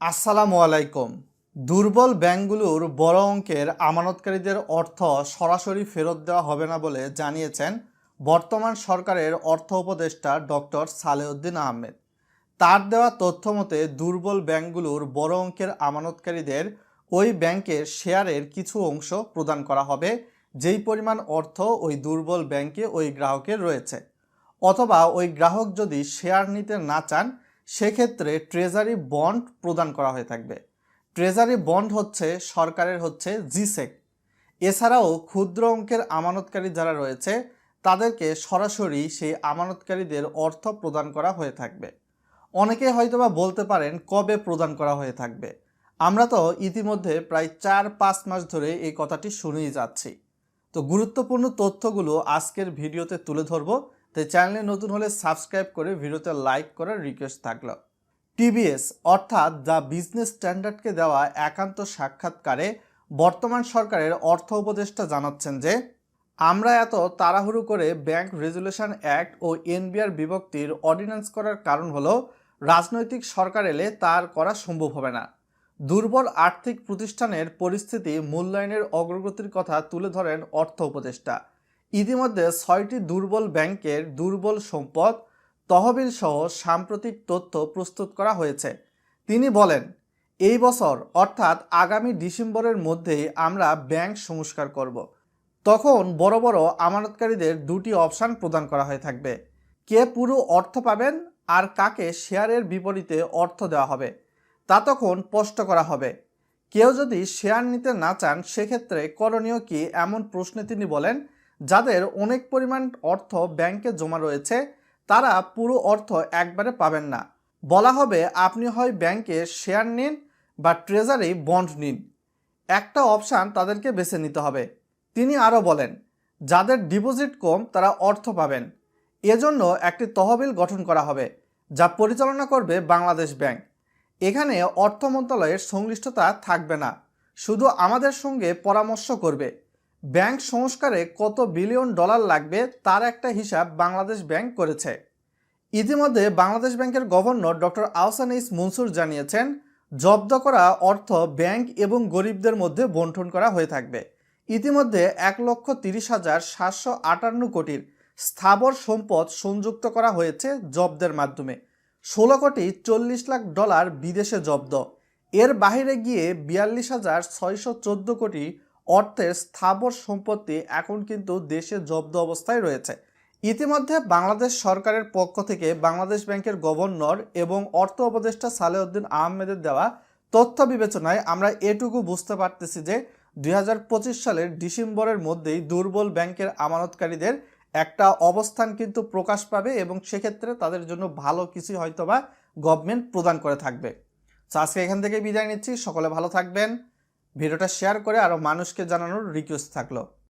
আসসালামু আলাইকুম। দুর্বল ব্যাংকগুলোর বড় অঙ্কের আমানতকারীদের অর্থ সরাসরি ফেরত দেওয়া হবে না বলে জানিয়েছেন বর্তমান সরকারের অর্থ উপদেষ্টা ডক্টর সালেউদ্দিন আহমেদ। তার দেওয়া তথ্য মতে, দুর্বল ব্যাংকগুলোর বড় অঙ্কের আমানতকারীদের ওই ব্যাংকের শেয়ারের কিছু অংশ প্রদান করা হবে, যেই পরিমাণ অর্থ ওই দুর্বল ব্যাংকে ওই গ্রাহকের রয়েছে। অথবা ওই গ্রাহক যদি শেয়ার নিতে না চান সেক্ষেত্রে ট্রেজারি বন্ড প্রদান করা হয়ে থাকবে। ট্রেজারি বন্ড হচ্ছে সরকারের হচ্ছে জিসেক এছাড়াও ক্ষুদ্র অঙ্কের আমানতকারী যারা রয়েছে, তাদেরকে সরাসরি সেই আমানতকারীদের অর্থ প্রদান করা হয়ে থাকবে। অনেকে হয়তোবা বলতে পারেন কবে প্রদান করা হয়ে থাকবে। আমরা তো ইতিমধ্যে প্রায় চার পাঁচ মাস ধরে এই কথাটি শুনেই যাচ্ছি। তো গুরুত্বপূর্ণ তথ্যগুলো আজকের ভিডিওতে তুলে ধরবো। তাই চ্যানেলে নতুন হলে সাবস্ক্রাইব করে ভিডিওতে লাইক করার রিকোয়েস্ট থাকল। টিবিএস অর্থাৎ দ্য বিজনেস স্ট্যান্ডার্ডকে দেওয়া একান্ত সাক্ষাৎকারে বর্তমান সরকারের অর্থ উপদেষ্টা জানাচ্ছেন যে, আমরা এত তাড়াহুড়ো করে ব্যাংক রেজুলেশন অ্যাক্ট ও এনবিআর বিভক্তির অর্ডিন্যান্স করার কারণ হলো, রাজনৈতিক সরকার এলে তার করা সম্ভব হবে না। দুর্বল আর্থিক প্রতিষ্ঠানের পরিস্থিতি মূল্যায়নের অগ্রগতির কথা তুলে ধরেন অর্থ উপদেষ্টা। ইতিমধ্যে ছয়টি দুর্বল ব্যাংকের দুর্বল সম্পদ তহবিল সহ সাম্প্রতিক তথ্য প্রস্তুত করা হয়েছে। তিনি বলেন, এই বছর, অর্থাৎ আগামী ডিসেম্বরের মধ্যেই আমরা ব্যাংক সংস্কার করব। তখন বড় বড় আমানতকারীদের দুটি অপশান প্রদান করা হয়ে থাকবে। কে পুরো অর্থ পাবেন আর কাকে শেয়ারের বিপরীতে অর্থ দেওয়া হবে, তা তখন স্পষ্ট করা হবে। কেউ যদি শেয়ার নিতে না চান, সেক্ষেত্রে করণীয় কি এমন প্রশ্নে তিনি বলেন যাদের অনেক পরিমাণ অর্থ ব্যাংকে জমা রয়েছে, তারা পুরো অর্থ একবারে পাবেন না। বলা হবে, আপনি হয় ব্যাংকে শেয়ার নিন বা ট্রেজারি বন্ড নিন। একটা অপশান তাদেরকে বেছে নিতে হবে। তিনি আরও বলেন, যাদের ডিপোজিট কম, তারা অর্থ পাবেন। এজন্য একটি তহবিল গঠন করা হবে, যা পরিচালনা করবে বাংলাদেশ ব্যাংক। এখানে অর্থ মন্ত্রণালয়ের সংশ্লিষ্টতা থাকবে না, শুধু আমাদের সঙ্গে পরামর্শ করবে। ব্যাংক সংস্কারে কত বিলিয়ন ডলার লাগবে তার একটা হিসাব বাংলাদেশ ব্যাংক করেছে। ইতিমধ্যে বাংলাদেশ ব্যাংকের গভর্নর ডক্টর আহসান ইস মনসুর জানিয়েছেন, জব্দ করা অর্থ ব্যাংক এবং গরিবদের মধ্যে বন্টন করা হয়ে থাকবে। ইতিমধ্যে এক লক্ষ তিরিশ হাজার সাতশো আটান্ন কোটির স্থাবর সম্পদ সংযুক্ত করা হয়েছে জব্দের মাধ্যমে। ষোলো কোটি চল্লিশ লাখ ডলার বিদেশে জব্দ। এর বাইরে গিয়ে বিয়াল্লিশ হাজার ছয়শো চোদ্দ কোটি অর্থের স্থাবর সম্পত্তি এখন কিন্তু দেশে জব্দ অবস্থায় রয়েছে। ইতিমধ্যে বাংলাদেশ সরকারের পক্ষ থেকে বাংলাদেশ ব্যাংকের গভর্নর এবং অর্থ উপদেষ্টা সালেউদ্দিন আহমেদের দেওয়া তথ্য বিবেচনায় আমরা এটুকু বুঝতে পারতেছি যে দুই হাজার পঁচিশ সালের ডিসেম্বরের মধ্যেই দুর্বল ব্যাংকের আমানতকারীদের একটা অবস্থান কিন্তু প্রকাশ পাবে এবং সেক্ষেত্রে তাদের জন্য ভালো কিছু হয়তোবা গভর্নমেন্ট প্রদান করে থাকবে। তো আজকে এখান থেকে বিদায় নিচ্ছি। সকলে ভালো থাকবেন। ভিডিওটা শেয়ার করে আরও মানুষকে জানানোর রিকোয়েস্ট থাকল।